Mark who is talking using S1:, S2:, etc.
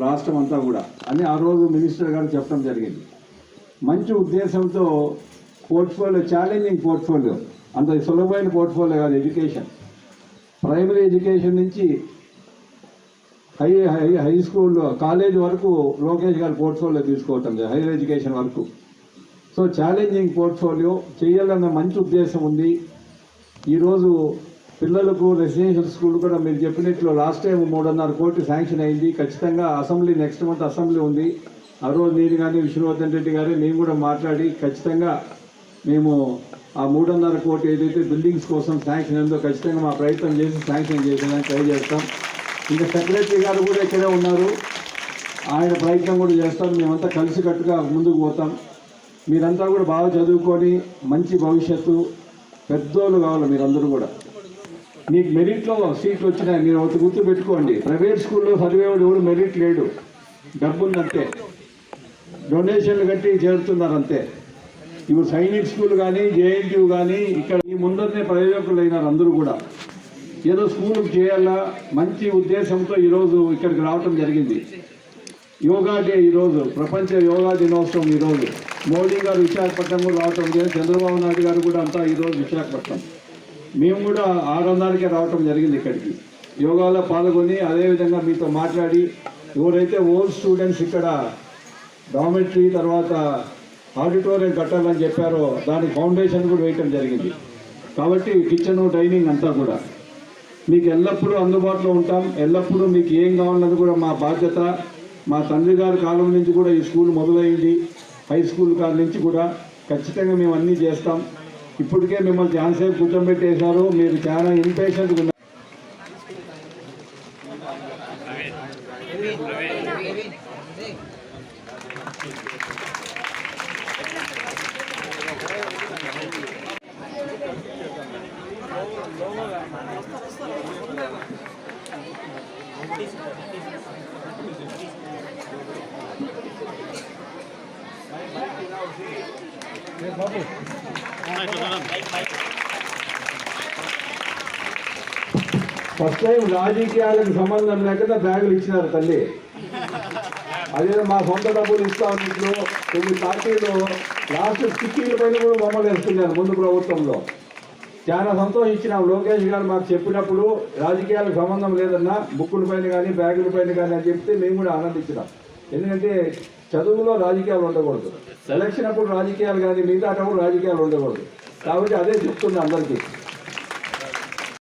S1: రాష్ట్రం అంతా కూడా. అని ఆ రోజు మినిస్టర్ గారు చెప్పడం జరిగింది. మంచి ఉద్దేశంతో పోర్ట్ఫోలియో ఛాలెంజింగ్ పోర్ట్ఫోలియో అంత సులభమైన పోర్ట్ఫోలియో కాదు ఎడ్యుకేషన్. ప్రైమరీ ఎడ్యుకేషన్ నుంచి high high high school college వరకు లోకేష్ గారి పోర్ట్ఫోలియో తీసుకోవటం జరిగింది, హైయర్ ఎడ్యుకేషన్ వరకు. సో ఛాలెంజింగ్ పోర్ట్ఫోలియో చేయాలన్న మంచి ఉద్దేశం ఉంది. ఈరోజు పిల్లలకు రెసిడెన్షియల్ స్కూల్ కూడా మీరు చెప్పినట్లు లాస్ట్ టైం మూడున్నర కోట్లు శాంక్షన్ అయింది. ఖచ్చితంగా అసెంబ్లీ నెక్స్ట్ మంత్ అసెంబ్లీ ఉంది. ఆ రోజు నేను కానీ విష్ణువర్ధన్ రెడ్డి గారు మేము కూడా మాట్లాడి ఖచ్చితంగా మేము ఆ మూడున్నర కోటి ఏదైతే బిల్డింగ్స్ కోసం శాంక్షన్ ఉందో ఖచ్చితంగా మా ప్రయత్నం చేసి శాంక్షన్ చేసేదానికి ట్రై చేస్తాం. ఇంకా సెక్రటరీ గారు కూడా ఇక్కడే ఉన్నారు. ఆయన ప్రయత్నం కూడా చేస్తాం మేమంతా కలిసికట్టుగా ముందుకు పోతాం. మీరంతా కూడా బాగా చదువుకొని మంచి భవిష్యత్తు పెద్దోళ్ళు కావాలి మీరందరూ కూడా. నీకు మెరిట్లో సీట్లు వచ్చినాయి మీరు ఒకటి గుర్తు పెట్టుకోండి ప్రైవేట్ స్కూల్లో చదివేవాడు ఎవరు మెరిట్ లేడు. డబ్బుందంతే డొనేషన్లు కట్టి చేరుతున్నారు అంతే ఇప్పుడు సైనిక్ స్కూల్ కానీ జేఎన్టీయూ కానీ ఇక్కడ ఈ ముందరనే ప్రయోజకులు అయినారు అందరూ కూడా. ఏదో స్కూల్ చేయాలా మంచి ఉద్దేశంతో ఈరోజు ఇక్కడికి రావటం జరిగింది. యోగా డే ఈరోజు ప్రపంచ యోగా దినోత్సవం ఈరోజు. మోడీ గారు విశాఖపట్నం కూడా రావటం జరిగింది చంద్రబాబు నాయుడు గారు కూడా అంతా ఈరోజు విశాఖపట్నం. మేము కూడా ఆరున్నరకే రావటం జరిగింది ఇక్కడికి. యోగాలో పాల్గొని అదేవిధంగా మీతో మాట్లాడి ఎవరైతే ఓల్డ్ స్టూడెంట్స్ ఇక్కడ డామెట్రీ తర్వాత ఆడిటోరియం కట్టాలని చెప్పారో దాని ఫౌండేషన్ కూడా వేయటం జరిగింది. కాబట్టి కిచెన్ డైనింగ్ అంతా కూడా. మీకు ఎల్లప్పుడూ అందుబాటులో ఉంటాం. ఎల్లప్పుడూ మీకు ఏం కావాలన్నది కూడా మా బాధ్యత. మా తండ్రి గారి కాలం నుంచి కూడా ఈ స్కూల్ మొదలైంది. హై స్కూల్ కాలం నుంచి కూడా ఖచ్చితంగా మేము అన్నీ చేస్తాం. ఇప్పటికే మిమ్మల్ని చాలాసేపు కూర్చోబెట్టేశారు. మీరు చాలా ఇంపేషెంట్గా ఉన్నారు. ఫస్ట్ టైం రాజకీయాలకు సంబంధం లేకుండా బ్యాగులు ఇచ్చినారు తల్లి. అదే మా సొంత డబ్బులు ఇస్తా ఉన్నట్లు కొన్ని పార్టీలు లాస్ట్ స్టిక్కీల పైన కూడా బొమ్మలు వేస్తున్నారు ముందు ప్రభుత్వంలో. చాలా సంతోషించినాం లోకేష్ గారు మాకు చెప్పినప్పుడు రాజకీయాలకు సంబంధం లేదన్నా బుక్కుల పైన కానీ బ్యాగుల పైన కానీ అని చెప్తే మేము కూడా ఆనందించినాం. ఎందుకంటే చదువులో రాజకీయాలు ఉండకూడదు. ఎలక్షన్ అప్పుడు రాజకీయాలు కానీ మిగతా అప్పుడు రాజకీయాలు ఉండకూడదు. కాబట్టి అదే చెప్తున్నా అందరికీ.